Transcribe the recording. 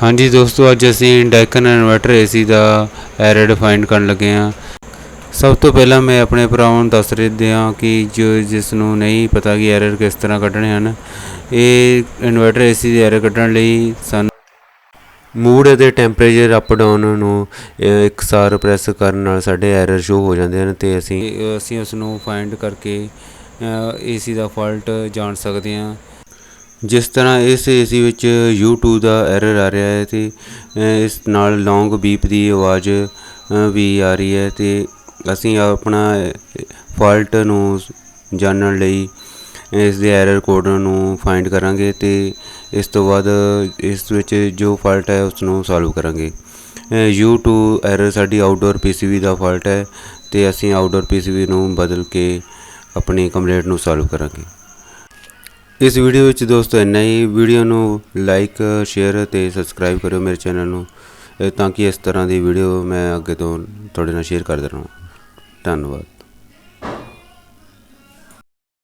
ਹਾਂਜੀ ਦੋਸਤੋ ਅੱਜ ਅਸੀਂ ਡੈਕਨ ਇਨਵਰਟਰ ਏਸੀ ਦਾ ਐਰਰ ਫਾਈਂਡ ਕਰਨ ਲੱਗੇ ਹਾਂ। ਸਭ ਤੋਂ ਪਹਿਲਾਂ ਮੈਂ ਆਪਣੇ ਭਰਾਵਾਂ ਨੂੰ ਦੱਸ ਰਿਹਾ ਕਿ ਜੋ ਜਿਸ ਨੂੰ ਨਹੀਂ ਪਤਾ ਕਿ ਐਰਰ ਕਿਸ ਤਰ੍ਹਾਂ ਕੱਢਣੇ ਹਨ ਇਹ ਇਨਵਰਟਰ ਏਸੀ ਦੇ ਐਰਰ ਕੱਢਣ ਲਈ ਸਾਨੂੰ ਮੂਡ ਅਤੇ ਟੈਂਪਰੇਚਰ ਅਪ ਡਾਊਨ ਨੂੰ ਅ, ਇਕਸਾਰ ਪ੍ਰੈਸ ਕਰਨ ਨਾਲ ਸਾਡੇ ਐਰਰ ਸ਼ੋ ਹੋ ਜਾਂਦੇ ਹਨ ਤੇ ਅਸੀਂ ਅਸੀਂ ਉਸ ਨੂੰ ਫਾਈਂਡ ਕਰਕੇ ਏਸੀ ਦਾ ਫਾਲਟ ਜਾਣ ਸਕਦੇ ਹਾਂ। ਜਿਸ ਤਰ੍ਹਾਂ ਇਸ ਏਸੀ ਵਿੱਚ U2 ਦਾ ਐਰਰ ਆ ਰਿਹਾ ਹੈ ਤੇ ਇਸ ਨਾਲ ਲੌਂਗ ਬੀਪ ਦੀ ਆਵਾਜ਼ ਵੀ ਆ ਰਹੀ ਹੈ ਤੇ ਅਸੀਂ ਆਪਣਾ ਫਾਲਟ ਨੂੰ ਜਾਣਨ ਲਈ ਇਸ ਦੇ ਐਰਰ ਕੋਡ ਨੂੰ ਫਾਈਂਡ ਕਰਾਂਗੇ ਤੇ ਇਸ ਤੋਂ ਬਾਅਦ ਇਸ ਵਿੱਚ ਜੋ ਫਾਲਟ ਹੈ ਉਸ ਨੂੰ ਸੋਲਵ ਕਰਾਂਗੇ। ਅ, U2 ਐਰਰ ਸਾਡੀ ਆਊਟਡੋਰ PCB ਦਾ ਫਾਲਟ ਹੈ ਤੇ ਅਸੀਂ ਆਊਟਡੋਰ PCB ਨੂੰ ਬਦਲ ਕੇ ਆਪਣੀ ਕੰਪਲੇਂਟ ਨੂੰ ਸੋਲਵ ਕਰਾਂਗੇ। ਇਸ ਵੀਡੀਓ ਵਿੱਚ ਦੋਸਤੋ ਇੰਨਾ ਹੀ। ਵੀਡੀਓ ਨੂੰ ਲਾਈਕ ਸ਼ੇਅਰ ਤੇ ਸਬਸਕ੍ਰਾਈਬ ਕਰਿਓ ਮੇਰੇ ਚੈਨਲ ਨੂੰ। ਤਾਂ ਕਿ ਇਸ ਤਰ੍ਹਾਂ ਦੀ ਵੀਡੀਓ ਮੈਂ ਅੱਗੇ ਤੋਂ ਤੁਹਾਡੇ ਨਾਲ ਸ਼ੇਅਰ ਕਰਦਾ ਰਹਾਂ। ਧੰਨਵਾਦ।